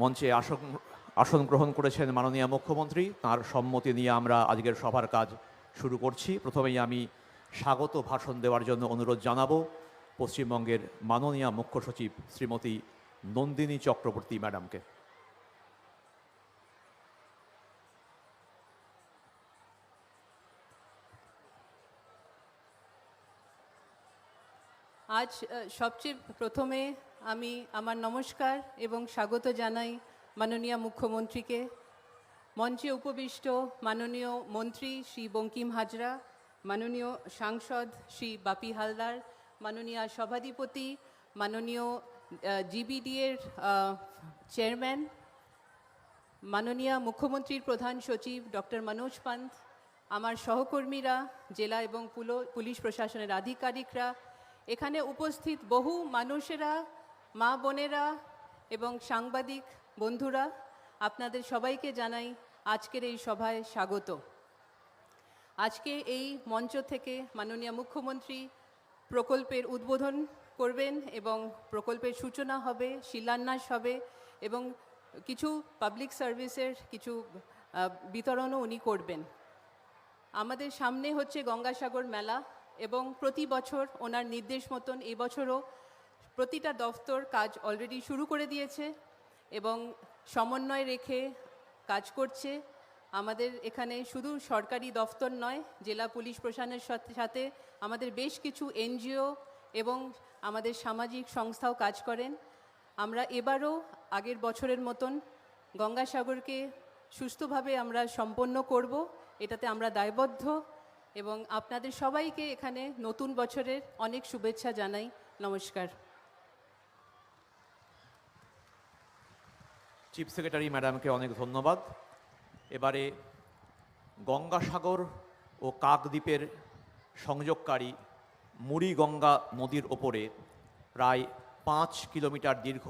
মঞ্চে আসন আসন গ্রহণ করেছেন মাননীয় মুখ্যমন্ত্রী। তার সম্মতি নিয়ে আমরা আজকের সভার কাজ শুরু করছি। প্রথমেই আমি স্বাগত ভাষণ দেওয়ার জন্য অনুরোধ জানাব পশ্চিমবঙ্গের মাননীয় মুখ্য সচিব শ্রীমতী নন্দিনী চক্রবর্তী ম্যাডামকে। আজ সবচেয়ে প্রথমে আমি আমার নমস্কার এবং স্বাগত জানাই মাননীয় মুখ্যমন্ত্রীকে। মঞ্চে উপবিষ্ট মাননীয় মন্ত্রী শ্রী বঙ্কিম হাজরা, মাননীয় সাংসদ শ্রী বাপি হালদার, মাননীয় সভাধিপতি, মাননীয় জিবিডিএর চেয়ারম্যান, মাননীয় মুখ্যমন্ত্রীর প্রধান সচিব ডক্টর মনোজ পান্ত আমার সহকর্মীরা, জেলা এবং পুলো- পুলিশ প্রশাসনের আধিকারিকরা এখানে উপস্থিত বহু মানুষেরা, মা বোনেরা এবং সাংবাদিক বন্ধুরা, আপনাদের সবাইকে জানাই আজকের এই সভায় স্বাগত। আজকে এই মঞ্চ থেকে মাননীয় মুখ্যমন্ত্রী প্রকল্পের উদ্বোধন করবেন এবং প্রকল্পের সূচনা হবে, শিলান্যাস হবে এবং কিছু পাবলিক সার্ভিসের কিছু বিতরণও উনি করবেন। আমাদের সামনে হচ্ছে গঙ্গাসাগর মেলা। এবং প্রতি বছর ওনার নির্দেশ মতন এবছরও প্রতিটা দফতর কাজ অলরেডি শুরু করে দিয়েছে এবং সমন্বয় রেখে কাজ করছে। আমাদের এখানে শুধু সরকারি দফতর নয়, জেলা পুলিশ প্রশাসনের সাথে সাথে আমাদের বেশ কিছু এনজিও এবং আমাদের সামাজিক সংস্থাও কাজ করেন। আমরা এবারও আগের বছরের মতন গঙ্গাসাগরকে সুস্থভাবে আমরা সম্পন্ন করব, এটাতে আমরা দায়বদ্ধ। এবং আপনাদের সবাইকে এখানে নতুন বছরের অনেক শুভেচ্ছা জানাই। নমস্কার। চিফ সেক্রেটারি ম্যাডামকে অনেক ধন্যবাদ। এবারে গঙ্গাসাগর ও কাকদ্বীপের সংযোগকারী মুড়িগঙ্গা নদীর ওপরে প্রায় পাঁচ কিলোমিটার দীর্ঘ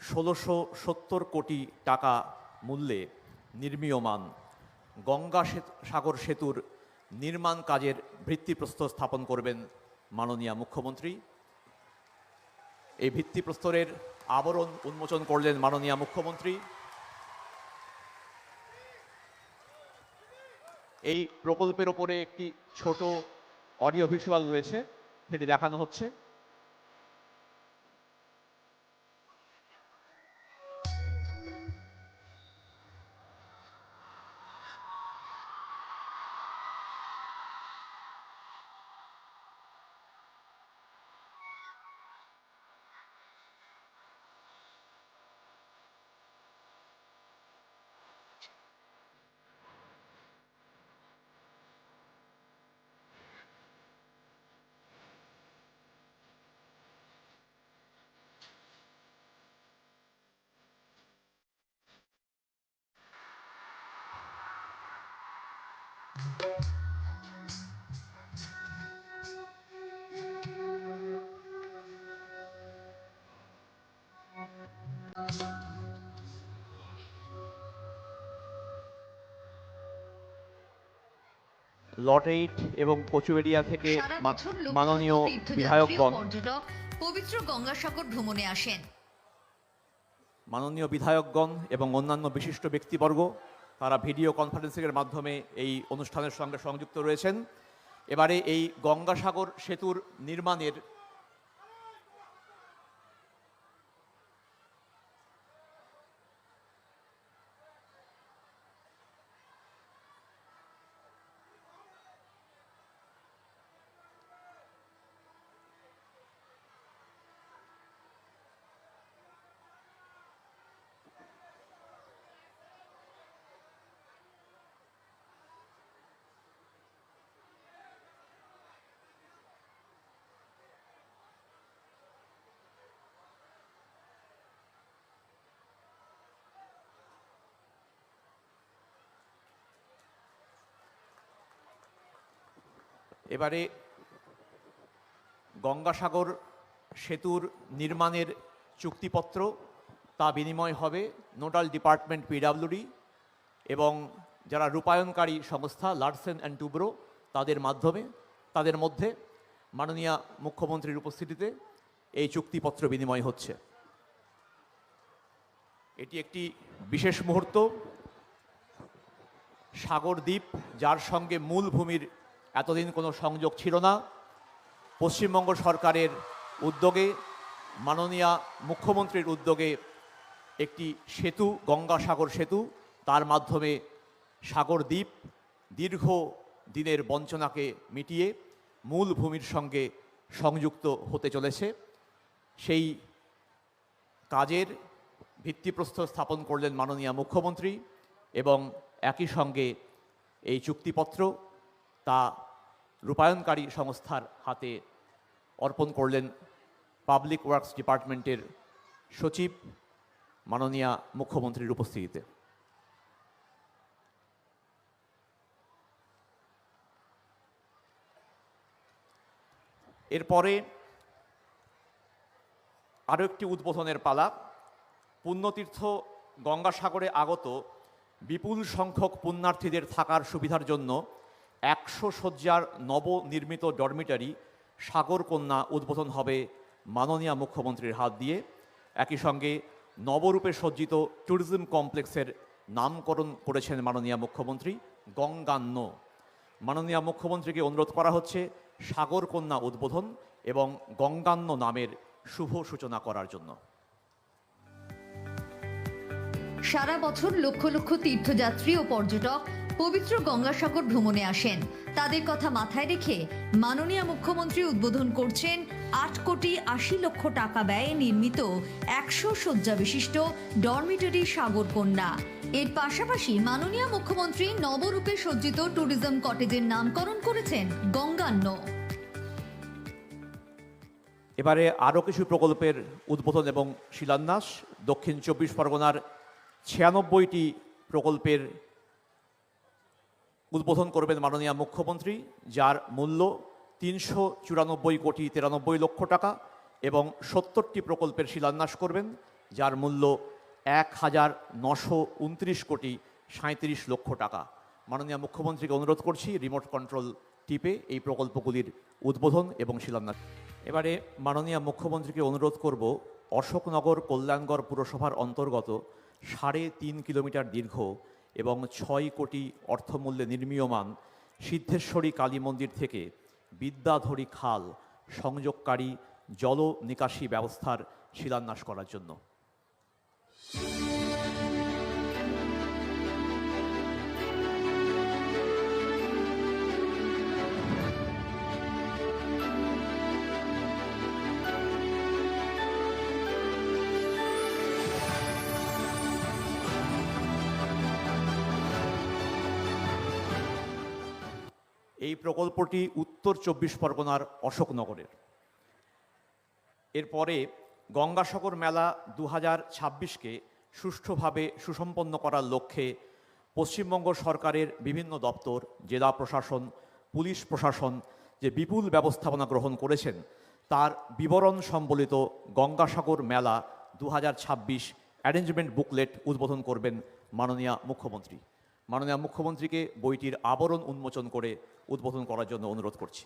ষোলোশো সত্তর কোটি টাকা মূল্যে নির্মীয়মান গঙ্গা সাগর সেতুর নির্মাণ কাজের ভিত্তিপ্রস্তর স্থাপন করবেন মাননীয় মুখ্যমন্ত্রী। এই ভিত্তিপ্রস্তরের আবরণ উন্মোচন করলেন মাননীয় মুখ্যমন্ত্রী। এই প্রকল্পের ওপরে একটি ছোট অডিও ভিজুয়াল রয়েছে, সেটি দেখানো হচ্ছে। লট এইট এবং কচুবেড়িয়া থেকে মাননীয় বিধায়কগণ পবিত্র গঙ্গাসাগর ভ্রমণে আসেন। মাননীয় বিধায়কগণ এবং অন্যান্য বিশিষ্ট ব্যক্তিবর্গ তারা ভিডিও কনফারেন্সিংয়ের মাধ্যমে এই অনুষ্ঠানের সঙ্গে সংযুক্ত রয়েছেন। এবারে এই গঙ্গাসাগর সেতুর নির্মাণের এবারে গঙ্গাসাগর সেতুর নির্মাণের চুক্তিপত্র, তা বিনিময় হবে নোডাল ডিপার্টমেন্ট পিডাব্লিউডি এবং যারা রূপায়ণকারী সংস্থা, লার্সেন অ্যান্ড টুব্রো, তাদের মাধ্যমে, তাদের মধ্যে মাননীয় মুখ্যমন্ত্রীর উপস্থিতিতে এই চুক্তিপত্র বিনিময় হচ্ছে। এটি একটি বিশেষ মুহূর্ত। সাগর দ্বীপ যার সঙ্গে মূল ভূমির এতদিন কোনো সংযোগ ছিল না। পশ্চিমবঙ্গ সরকারের উদ্যোগে, মাননীয় মুখ্যমন্ত্রীর উদ্যোগে একটি সেতু, গঙ্গাসাগর সেতু, তার মাধ্যমে সাগর দ্বীপ দীর্ঘ দিনের বঞ্চনাকে মিটিয়ে মূল ভূমির সঙ্গে সংযুক্ত হতে চলেছে। সেই কাজের ভিত্তিপ্রস্তর স্থাপন করলেন মাননীয় মুখ্যমন্ত্রী এবং একই সঙ্গে এই চুক্তিপত্র তা রূপায়ণকারী সংস্থার হাতে অর্পণ করলেন পাবলিক ওয়ার্কস ডিপার্টমেন্টের সচিব মাননীয় মুখ্যমন্ত্রীর উপস্থিতিতে। এরপরে আরও একটি উদ্বোধনের পালা। পুণ্যতীর্থ গঙ্গাসাগরে আগত বিপুল সংখ্যক পুণ্যার্থীদের থাকার সুবিধার জন্য একশো শয্যার নবনির্মিত ডরমিটারি সাগরকন্যা উদ্বোধন হবে মাননীয় মুখ্যমন্ত্রীর হাত দিয়ে। একই সঙ্গে নবরূপে সজ্জিত ট্যুরিজম কমপ্লেক্সের নামকরণ করেছেন মাননীয় মুখ্যমন্ত্রী গঙ্গান্ন। মাননীয় মুখ্যমন্ত্রীকে অনুরোধ করা হচ্ছে সাগরকন্যা উদ্বোধন এবং গঙ্গান্ন নামের শুভ সূচনা করার জন্য। সারা বছর লক্ষ লক্ষ তীর্থযাত্রী ও পর্যটক পবিত্র গঙ্গাসাগর ভ্রমণে আসেন। তাদের কথা মাথায় রেখে মাননীয় মুখ্যমন্ত্রী উদ্বোধন করছেন আট কোটি আশি লক্ষ টাকা ব্যয়ে নির্মিত একশো শয্যা বিশিষ্ট ডরমিটরি সাগর কন্যা এর পাশাপাশি মাননীয় মুখ্যমন্ত্রী নবরূপে সজ্জিত ট্যুরিজম কটেজের নামকরণ করেছেন গঙ্গান্ন। এবারে আরও কিছু প্রকল্পের উদ্বোধন এবং শিলান্যাস। দক্ষিণ চব্বিশ পরগনার ছিয়ানব্বইটি প্রকল্পের উদ্বোধন করবেন মাননীয় মুখ্যমন্ত্রী, যার মূল্য তিনশো চুরানব্বই কোটি তিরানব্বই লক্ষ টাকা এবং সত্তরটি প্রকল্পের শিলান্যাস করবেন, যার মূল্য এক হাজার নশো উনত্রিশ কোটি সাঁত্রিশ লক্ষ টাকা। মাননীয় মুখ্যমন্ত্রীকে অনুরোধ করছি রিমোট কন্ট্রোল টিপে এই প্রকল্পগুলির উদ্বোধন এবং শিলান্যাস। এবারে মাননীয় মুখ্যমন্ত্রীকে অনুরোধ করব, অশোকনগর কল্যাণগড় পুরসভার অন্তর্গত সাড়ে তিন কিলোমিটার দীর্ঘ এবং ছয় কোটি অর্থমূল্যে নির্মীয়মান সিদ্ধেশ্বরী কালী মন্দির থেকে বিদ্যাধরী খাল সংযোগকারী জল নিকাশি ব্যবস্থার শিলান্যাস করার জন্য। এই প্রকল্পটি উত্তর চব্বিশ পরগনার অশোকনগরের। এরপরে গঙ্গাসাগর মেলা দু হাজার ছাব্বিশকে সুষ্ঠুভাবে সুসম্পন্ন করার লক্ষ্যে পশ্চিমবঙ্গ সরকারের বিভিন্ন দপ্তর, জেলা প্রশাসন, পুলিশ প্রশাসন যে বিপুল ব্যবস্থাপনা গ্রহণ করেছেন, তার বিবরণ সম্বলিত গঙ্গাসাগর মেলা দু হাজার ছাব্বিশ অ্যারেঞ্জমেন্ট বুকলেট উদ্বোধন করবেন মাননীয় মুখ্যমন্ত্রী। মাননীয় মুখ্যমন্ত্রীকে বইটির আবরণ উন্মোচন করে উদ্বোধন করার জন্য অনুরোধ করছি।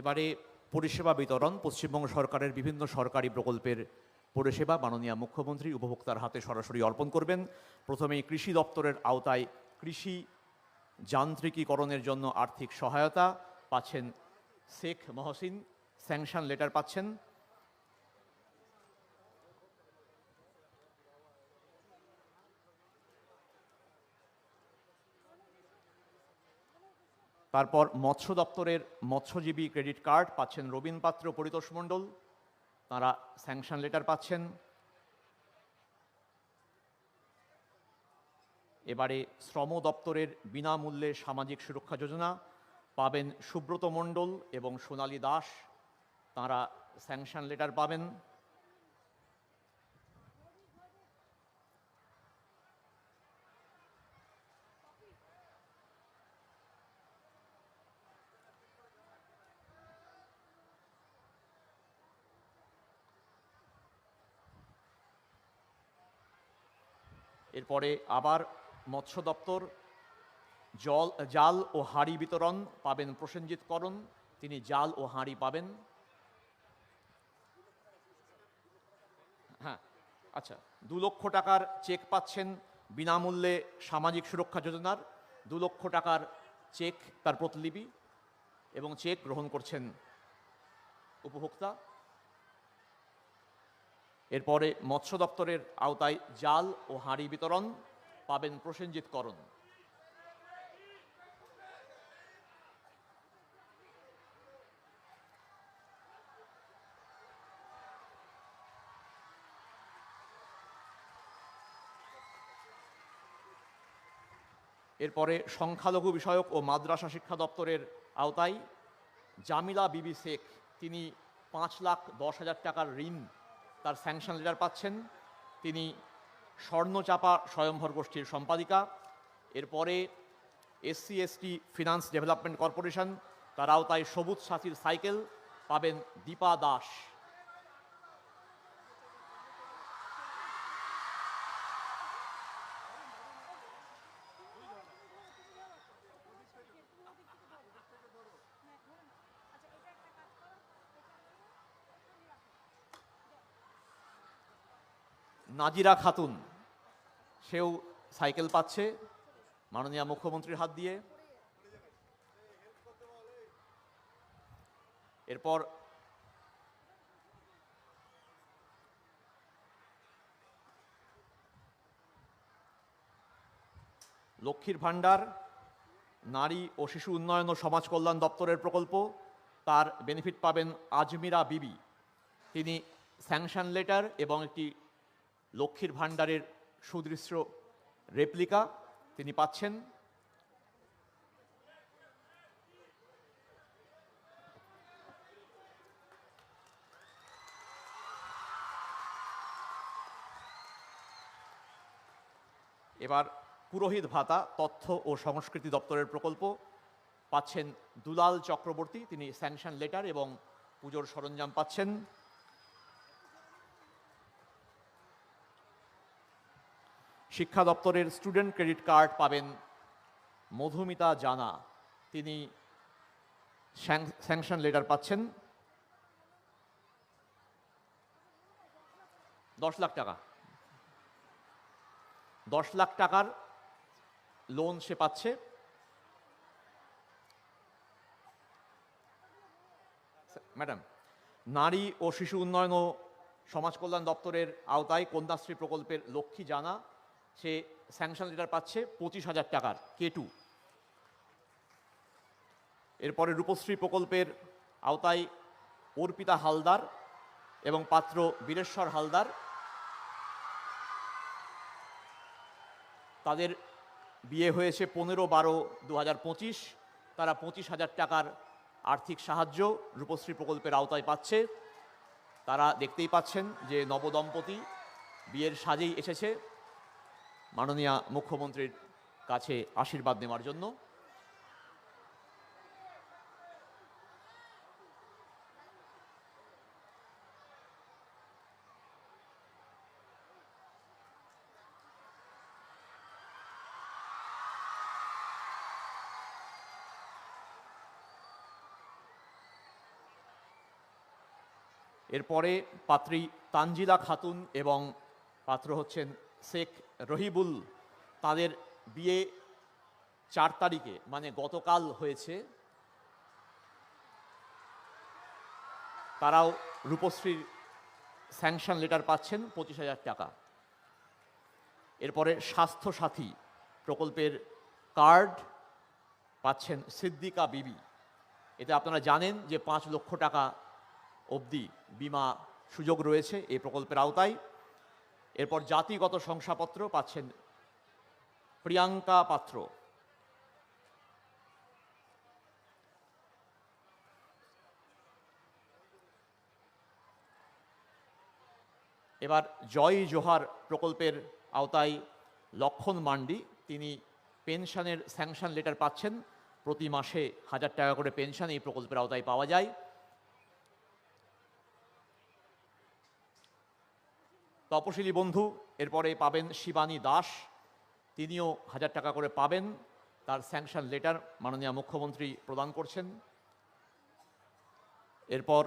এবারে পরিষেবা বিতরণ, পশ্চিমবঙ্গ সরকারের বিভিন্ন সরকারি প্রকল্পের পরিষেবা মাননীয় মুখ্যমন্ত্রী উপভোক্তার হাতে সরাসরি অর্পণ করবেন। প্রথমেই কৃষি দপ্তরের আওতায় কৃষি যান্ত্রিকীকরণের জন্য আর্থিক সহায়তা পাচ্ছেন শেখ মহসিন। স্যাংশন লেটার পাচ্ছেন। তারপর মৎস্য দপ্তরের মৎস্যজীবী ক্রেডিট কার্ড পাচ্ছেন রবীন পাত্র, পরিতোষ মণ্ডল। তারা স্যাংশন লেটার পাচ্ছেন। এবারে শ্রম দপ্তরের বিনামূল্যে সামাজিক সুরক্ষা যোজনা পাবেন সুব্রত মণ্ডল এবং সোনালী দাস। তারা স্যাংশন লেটার পাবেন। এরপরে আবার মৎস্য দপ্তর, জল, জাল ও হাঁড়ি বিতরণ পাবেন প্রসেনজিৎ করণ, তিনি জাল ও হাঁড়ি পাবেন। হ্যাঁ আচ্ছা দু লক্ষ টাকার চেক পাচ্ছেন বিনামূল্যে সামাজিক সুরক্ষা যোজনার, দু লক্ষ টাকার চেক তার প্রতিলিপি এবং চেক গ্রহণ করছেন উপভোক্তা। এরপরে মৎস্য দপ্তরের আওতায় জাল ও হাঁড়ি বিতরণ পাবেন প্রসেনজিৎ করণ। এরপরে সংখ্যালঘু বিষয়ক ও মাদ্রাসা শিক্ষা দপ্তরের আওতায় জামিলা বিবি শেখ, তিনি পাঁচ লাখ দশ হাজার টাকার ঋণ তার স্যাংশন লেটার পাচ্ছেন। তিনি স্বর্ণচাপা স্বয়ম্ভর গোষ্ঠীর সম্পাদিকা। এরপরে SC, ST finance development corporation তারাও তাই সবুজ সাথীর সাইকেল পাবেন দীপা দাস। নাজিরা খাতুন। সেও সাইকেল পাচ্ছে, মাননীয় মুখ্যমন্ত্রীর হাত দিয়ে। এরপর লক্ষ্মীর ভাণ্ডার, নারী ও শিশু উন্নয়ন ও সমাজ কল্যাণ দপ্তরের প্রকল্প, তার বেনিফিট পাবেন আজমিরা বিবি। তিনি স্যাংশন লেটার এবং একটি লক্ষ্মীর ভাণ্ডারের সুদৃশ্য রেপ্লিকা তিনি পাচ্ছেন। এবার পুরোহিত ভাতা, তথ্য ও সংস্কৃতি দপ্তরের প্রকল্প পাচ্ছেন দুলাল চক্রবর্তী, তিনি স্যাংশন লেটার এবং পুজোর সরঞ্জাম পাচ্ছেন। শিক্ষা দপ্তরের স্টুডেন্ট ক্রেডিট কার্ড পাবেন মধুমিতা জানা। তিনি স্যাংশন লেটার পাচ্ছেন। দশ লাখ টাকা। দশ লাখ টাকার লোন সে পাচ্ছে। ম্যাডাম, নারী ও শিশু উন্নয়ন ও সমাজ কল্যাণ দপ্তরের আওতায় কন্যাশ্রী প্রকল্পের লক্ষ্মী জানা। সে স্যাংশন লেটার পাচ্ছে পঁচিশ হাজার টাকার কে টু। এরপরে রূপশ্রী প্রকল্পের আওতায় অর্পিতা হালদার এবং পাত্র বীরেশ্বর হালদার। তাদের বিয়ে হয়েছে পনেরো বারো দু তারা পঁচিশ হাজার টাকার আর্থিক সাহায্য রূপশ্রী প্রকল্পের আওতায় পাচ্ছে। তারা দেখতেই পাচ্ছেন যে নবদম্পতি বিয়ের সাজেই এসেছে। মাননীয় মুখ্যমন্ত্রীর কাছে আশীর্বাদ নেওয়ার জন্য। এরপরে পাত্রী তানজিলা খাতুন এবং পাত্র হচ্ছেন শেখ রহিবুল তাদের বিয়ে চার তারিখে মানে গতকাল হয়েছে। তারাও রূপশ্রীর স্যাংশন লেটার পাচ্ছেন পঁচিশ হাজার টাকা। এরপরে স্বাস্থ্য সাথী প্রকল্পের কার্ড পাচ্ছেন সিদ্দিকা বিবি। এতে আপনারা জানেন যে পাঁচ লক্ষ টাকা অবধি বিমা সুযোগ রয়েছে এই প্রকল্পের আওতায়। এরপর জাতিগত শংসাপত্র পাচ্ছেন প্রিয়াঙ্কা পাত্র। এবার জয় জোহার প্রকল্পের আওতায় লক্ষণ মান্ডি, তিনি পেনশনের স্যাংশন লেটার পাচ্ছেন। প্রতি মাসে হাজার টাকা করে পেনশন এই প্রকল্পের আওতায় পাওয়া যায়। তপশিলি বন্ধু, এরপরে পাবেন শিবানী দাস, তিনিও হাজার টাকা করে পাবেন। তার স্যাংশন লেটার মাননীয় মুখ্যমন্ত্রী প্রদান করছেন। এরপর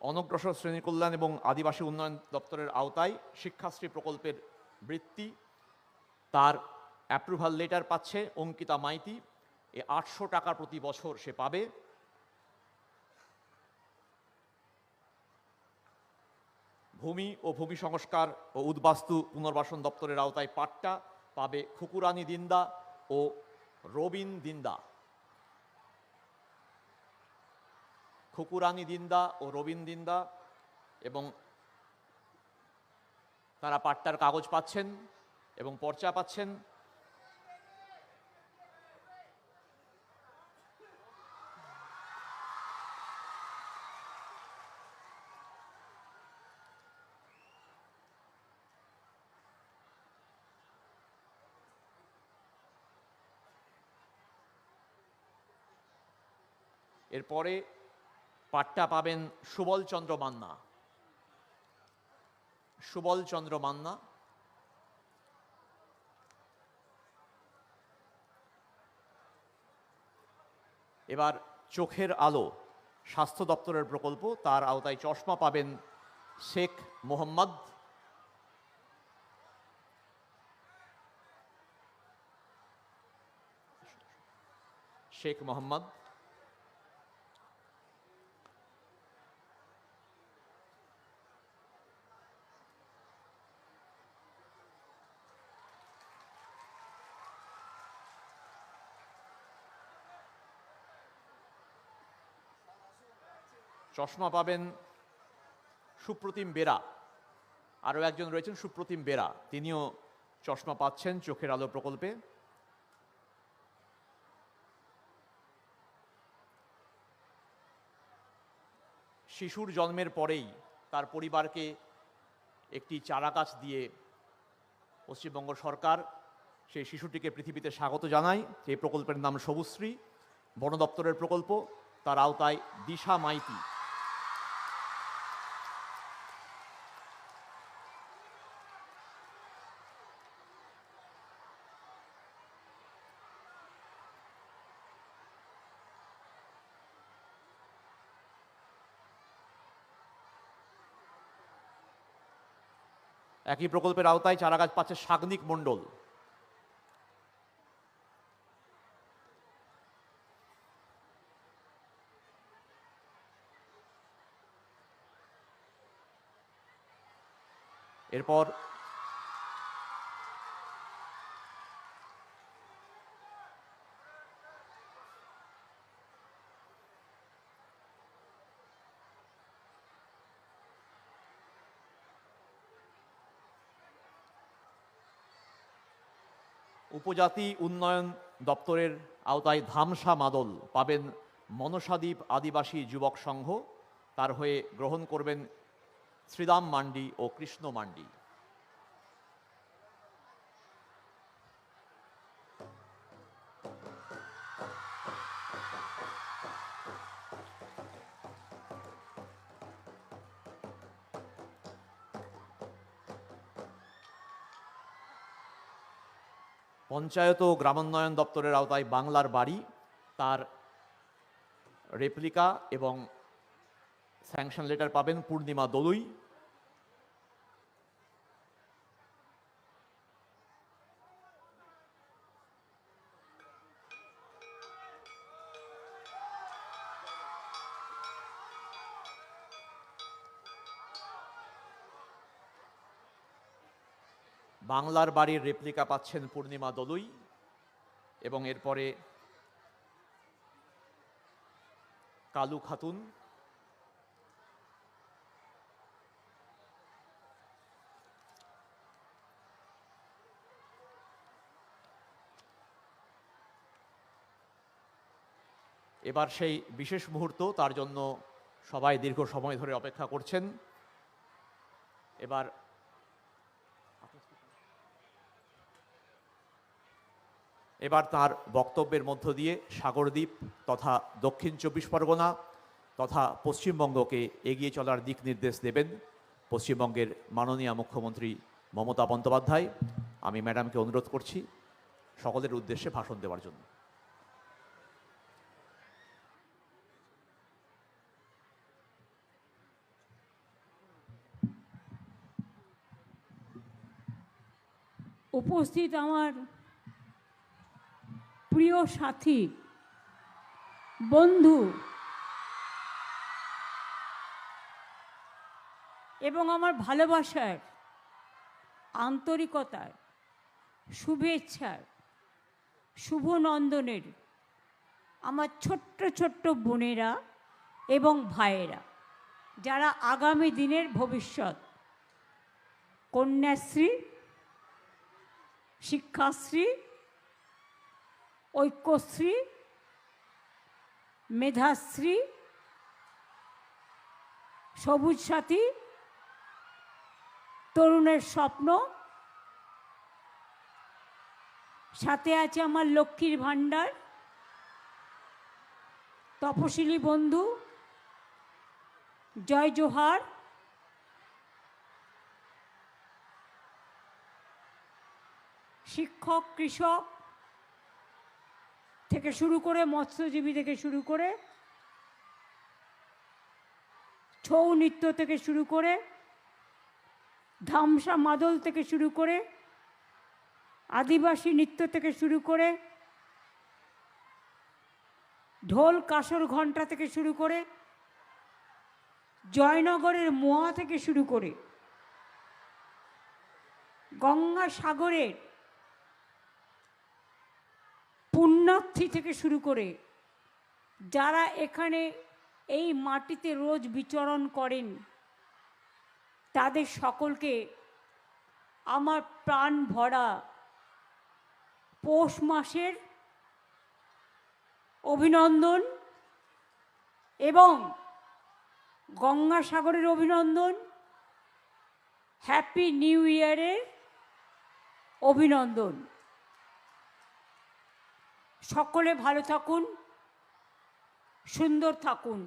অনগ্রসর শ্রেণি কল্যাণ এবং আদিবাসী উন্নয়ন দপ্তরের আওতায় শিক্ষাশ্রী প্রকল্পের বৃত্তি। তার অ্যাপ্রুভাল লেটার পাচ্ছে অঙ্কিতা মাইতি। এ আটশো টাকা প্রতি বছর সে পাবে। ভূমি ও ভূমি সংস্কার ও উদ্বাস্তু পুনর্বাসন দপ্তরের আওতায় পাট্টা পাবে খুকুরানি দিন্দা ও রবিন দিন্দা। খুকুরানি দিন্দা ও রবিন দিন্দা এবং তারা পাট্টার কাগজ পাচ্ছেন এবং পর্চা পাচ্ছেন। এরপরে পাট্টা পাবেন সুবল চন্দ্র মান্না। সুবল চন্দ্র মান্না। এবার চোখের আলো, স্বাস্থ্য দপ্তরের প্রকল্প, তার আওতায় চশমা পাবেন শেখ মোহাম্মদ। শেখ মোহাম্মদ। চশমা পাবেন সুপ্রতিম বেরা। আরও একজন রয়েছেন সুপ্রতিম বেরা। তিনিও চশমা পাচ্ছেন চোখের আলো প্রকল্পে। শিশুর জন্মের পরেই তার পরিবারকে একটি চারা গাছ দিয়ে পশ্চিমবঙ্গ সরকার সেই শিশুটিকে পৃথিবীতে স্বাগত জানায়। সেই প্রকল্পের নাম সবুশ্রী বন দপ্তরের প্রকল্প। তার আওতায় দিশা মাইতি। একই প্রকল্পের আওতায় চারাগাছ পাচ্ছে সাগনিক মণ্ডল। এরপর উপজাতি উন্নয়ন দপ্তরের আওতায় ধামসা মাদল পাবেন মনসাদ্বীপ আদিবাসী যুবক সংঘ। তার হয়ে গ্রহণ করবেন শ্রীরাম মান্ডি ও কৃষ্ণ মান্ডি। পঞ্চায়েত ও গ্রামোন্নয়ন দপ্তরের আওতায় বাংলার বাড়ি, তার রেপ্লিকা এবং স্যাংশন লেটার পাবেন পূর্ণিমা দলুই। বাংলার বাড়ির রেপ্লিকা পাচ্ছেন পূর্ণিমা দলুই। এবং এরপরে কালু খাতুন। এবার সেই বিশেষ মুহূর্ত, তার জন্য সবাই দীর্ঘ সময় ধরে অপেক্ষা করছেন। এবার এবার তার বক্তব্যের মধ্য দিয়ে সাগরদ্বীপ তথা দক্ষিণ চব্বিশ পরগনা তথা পশ্চিমবঙ্গকে এগিয়ে চলার দিক নির্দেশ দেবেন পশ্চিমবঙ্গের মাননীয় মুখ্যমন্ত্রী মমতা বন্দ্যোপাধ্যায়। আমি ম্যাডামকে অনুরোধ করছি সকলের উদ্দেশ্যে ভাষণ দেওয়ার জন্য। উপস্থিত আমার প্রিয় সাথী, বন্ধু, এবং আমার ভালোবাসার আন্তরিকতার শুভেচ্ছার শুভনন্দনের আমার ছোট্ট ছোট্ট বোনেরা এবং ভাইয়েরা, যারা আগামী দিনের ভবিষ্যৎ, কন্যাশ্রী, শিক্ষাশ্রী ঐক্যশ্রী, মেধাশ্রী, সবুজ সাথী, তরুণের স্বপ্ন। সাথে আছে আমার লক্ষ্মীর ভাণ্ডার, তপশিলি বন্ধু, জয় জোহার। শিক্ষক, কৃষক থেকে শুরু করে, মৎস্যজীবী থেকে শুরু করে, ছৌ নৃত্য থেকে শুরু করে, ধামসা মাদল থেকে শুরু করে, আদিবাসী নৃত্য থেকে শুরু করে, ঢোল কাসর ঘণ্টা থেকে শুরু করে, জয়নগরের মোয়া থেকে শুরু করে গঙ্গা সাগরের পুণ্যার্থী থেকে শুরু করে যারা এখানে এই মাটিতে রোজ বিচরণ করেন, তাদের সকলকে আমার প্রাণ ভরা পৌষ মাসের অভিনন্দন এবং গঙ্গাসাগরের অভিনন্দন। হ্যাপি নিউ ইয়ারের অভিনন্দন। সকলে ভালো থাকুন, সুন্দর থাকুন।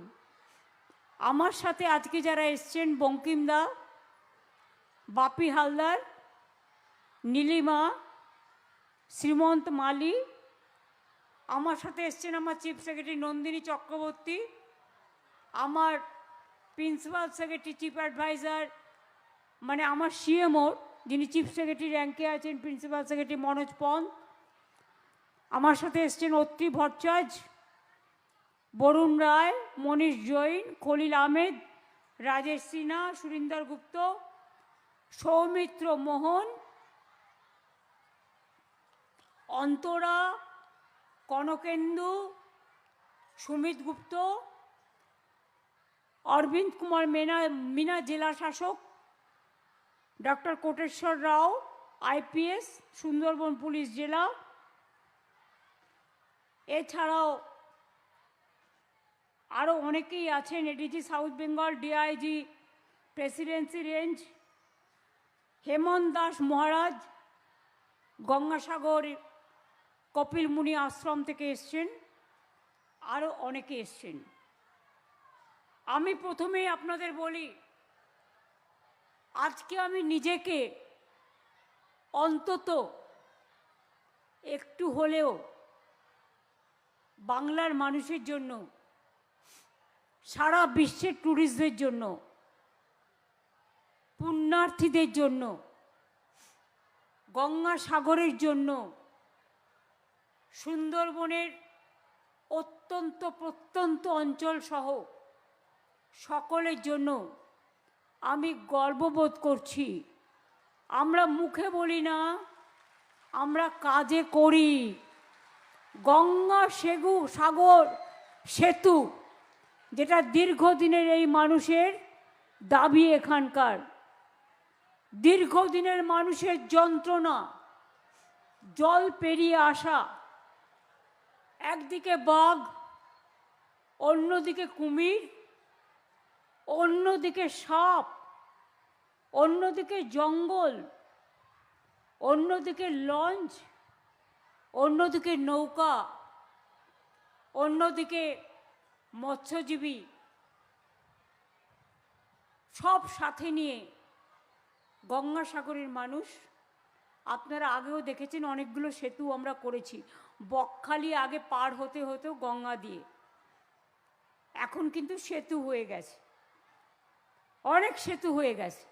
আমার সাথে আজকে যারা এসছেন বঙ্কিমদা বাপি হালদার, নীলিমা, শ্রীমন্ত মালি, আমার সাথে এসছেন আমার চিফ সেক্রেটারি নন্দিনী চক্রবর্তী, আমার প্রিন্সিপাল সেক্রেটারি, চিফ অ্যাডভাইজার মানে আমার সিএমও যিনি চিফ সেক্রেটারি র্যাঙ্কে আছেন, প্রিন্সিপাল সেক্রেটারি মনোজ পন্থ আমার সাথে এসছেন অত্রি ভট্টাচার্য, বরুণ রায়, মনীষ জৈন, খলিল আহমেদ, রাজেশ সিনহা, সুরিন্দর গুপ্ত, সৌমিত্র মোহন, অন্তরা, কনকেন্দু, সুমিত গুপ্ত, অরবিন্দ কুমার মেনা, মিনা জেলা শাসক, doctor Koteswar Rao, IPS, Sundarban police জেলা এছাড়াও আরও অনেকেই আছেন ADG south Bengal DIG presidency range Hemant Das Maharaj Gangasagar Kapil Muni আশ্রম থেকে এসছেন আরও অনেকে এসছেন। আমি প্রথমেই আপনাদের বলি, আজকে আমি নিজেকে অন্তত একটু হলেও বাংলার মানুষের জন্য, সারা বিশ্বের ট্যুরিস্টদের জন্য, পুণ্যার্থীদের জন্য, গঙ্গা সাগরের জন্য, সুন্দরবনের অত্যন্ত প্রত্যন্ত অঞ্চল সহ সকলের জন্য আমি গর্ববোধ করছি। আমরা মুখে বলি না, আমরা কাজে করি। গঙ্গা, সেগু, সাগর, সেতু, যেটা দীর্ঘদিনের এই মানুষের দাবি এখানকার। দীর্ঘদিনের মানুষের যন্ত্রণা, জল পেরিয়ে আসা, একদিকে বাঘ, অন্যদিকে কুমির, অন্যদিকে সাপ, অন্যদিকে জঙ্গল, অন্যদিকে লঞ্চ অন্যদিকে নৌকা, অন্যদিকে মৎস্যজীবী, সব সাথে নিয়ে গঙ্গাসাগরের মানুষ। আপনারা আগেও দেখেছেন অনেকগুলো সেতু আমরা করেছি, বকখালি আগে পার হতে হতো গঙ্গা দিয়ে। এখন কিন্তু সেতু হয়ে গেছে। অনেক সেতু হয়ে গেছে।